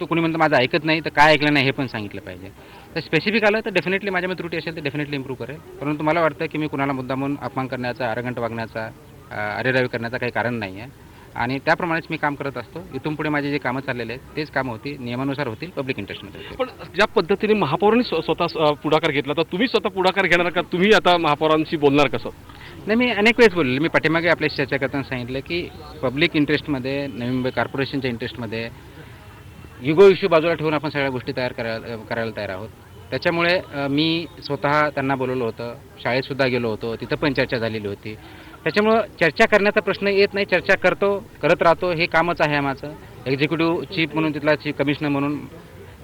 तो कोणी म्हणतं माझं ऐकत नाही तर काय ऐकलं नाही? हे पण सांगितलं पाहिजे. तर स्पेसिफिक आलं तर डेफिनेटली माझ्यामध्ये त्रुटी असेल तर डेफिनेटली इम्प्रूव्ह करेल. परंतु मला वाटतं की मी कुणाला मुद्दामून अपमान करण्याचा अरगंट वागण्याचा अरेरावी करण्याचा काही कारण नाही आहे आणि त्याप्रमाणेच मी काम करत असतो. इथून पुढे माझे जे कामं चाललेले आहेत तेच कामं होती नियमानुसार होतील पब्लिक इंटरेस्टमध्ये पण ज्या पद्धतीने महापौरांनी स्व- स्वतः पुढाकार घेतला तर तुम्ही स्वतः पुढाकार घेणार का? तुम्ही आता महापौरांशी बोलणार कसं? नाही मी अनेक वेळेस बोललो मी पाठीमागे आपल्या चर्चा करताना सांगितलं की पब्लिक इंटरेस्टमध्ये नवी मुंबई कॉर्पोरेशनच्या इंटरेस्टमध्ये युगो इश्यू बाजूला ठेवून आपण सगळ्या गोष्टी तयार करायला करायला तयार आहोत. त्याच्यामुळे मी स्वतः त्यांना बोलवलं होतं. शाळेतसुद्धा गेलो होतो. तिथं पण चर्चा झालेली होती. त्याच्यामुळं चर्चा करण्याचा प्रश्न येत नाही. चर्चा करतो करत राहतो. हे कामच आहे आमचं एक्झिक्युटिव्ह चीफ म्हणून तिथला चीफ कमिशनर म्हणून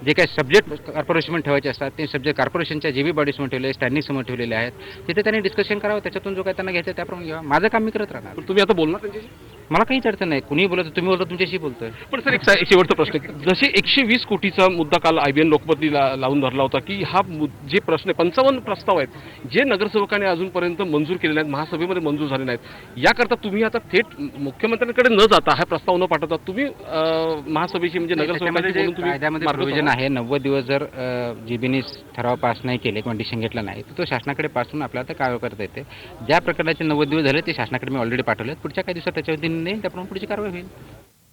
जे काही सब्जेक्ट कॉर्पोरेशन ठेवायचे असतात ते सब्जेक्ट कॉर्पोरेशनच्या जे बी बॉडीजमध्ये ठेवले स्टँडिंग समोर ठेवलेले आहेत. तिथे त्यांनी डिस्कशन करावं. त्याच्यातून जो काही त्यांना घ्यायचं आहे त्याप्रमाणे घ्यावा. माझं काम मी करत राहणार. तुम्ही आता बोलणार त्यांच्याशी? मला काहीच अडचण नाही कुणी बोलत तुम्ही बोलतो तुमच्याशी बोलतोय पण सर एक सा- एक शेवटचा प्रश्न आहे. जसे एकशे वीस कोटीचा मुद्दा काल आय बी एन लोकपती ला- लावून धरला होता की हा मु- जे प्रश्न आहे पंचावन्न प्रस्ताव आहेत जे नगरसेवकांनी अजूनपर्यंत मंजूर केलेले आहेत महासभेमध्ये मंजूर झाले नाहीत याकरता तुम्ही आता थेट मुख्यमंत्र्यांकडे न जाता हा प्रस्ताव न पाठवता तुम्ही अं, महासभेची म्हणजे त्याच्यामध्ये नगरसेवकांची जे बोलून तुम्ही कायद्यामध्ये मार्ग प्रोव्हिजन. आहे नव्वद दिवस जर जीबीनी ठराव पास नाही केले किंवा डिसिशन घेतला नाही तर तो शासनाकडे पासून आपल्याला ते कारवाई करता येते ज्या प्रकारचे नव्वद दिवस झाले ते शासनाकडे मी ऑलरेडी पाठवले पुढच्या काही दिवसात त्याच्यावरती nem dá para não predicar o evento.